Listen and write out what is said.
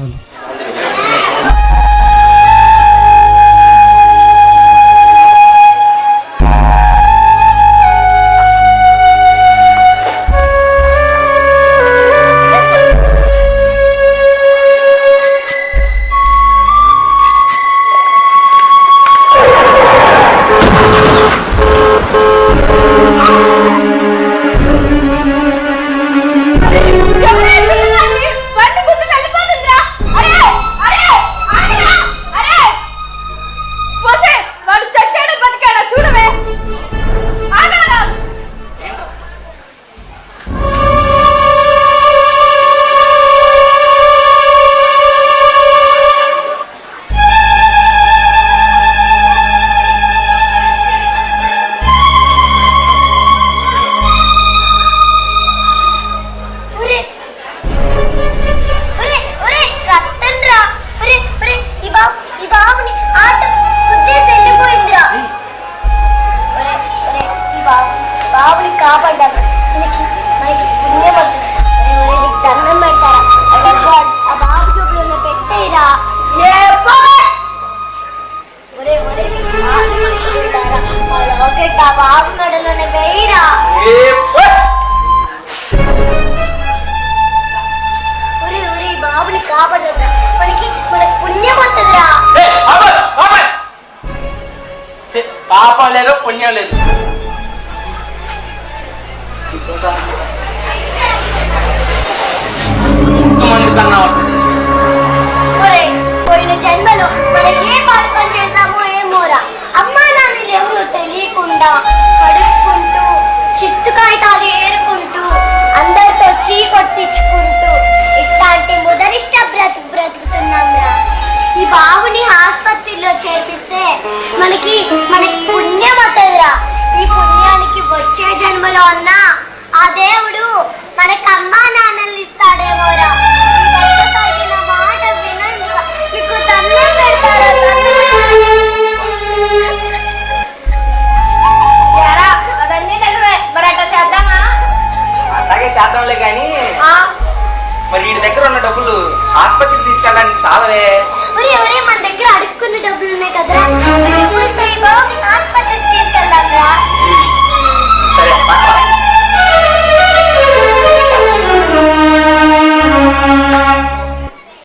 嗯。బాబుని కాపాడ్డాం మనకి మనకి పుణ్యం వస్తుంది ఒరే ఒరే నీకు దండం పెడతారా? ఆ బాబు చూపులో పెట్టేరా? ఒరే ఒరే బాబు ఆ మెడలోనే వేయరా. ఒరే ఒరే బాబుని కాపాడదురా మనకి మనకి పుణ్యం వస్తుందిరా. పాపం లేదు పుణ్యం లేదు. ఇంతమంది కన్నా పోయిన జన్మలో మనం ఏ పాడు పని చేశామో ఏమోరా అమ్మా నాన్నలు ఎవరు తెలియకుండా కడుక్కుంటూ చిత్తు కాగితాలు ఏరుకుంటూ అందరితో చీ కొట్టించుకుంటూ ఇట్లాంటి ముదరిష్ట బ్రతుకు బ్రతుకుతున్నాంరా ఈ బాబుని ఆసుపత్రిలో చేర్పిస్తే మనకి మనకి పుణ్యం అవుతుందిరా ఈ పుణ్యానికి మరి వీడి దగ్గర ఉన్న డబ్బులు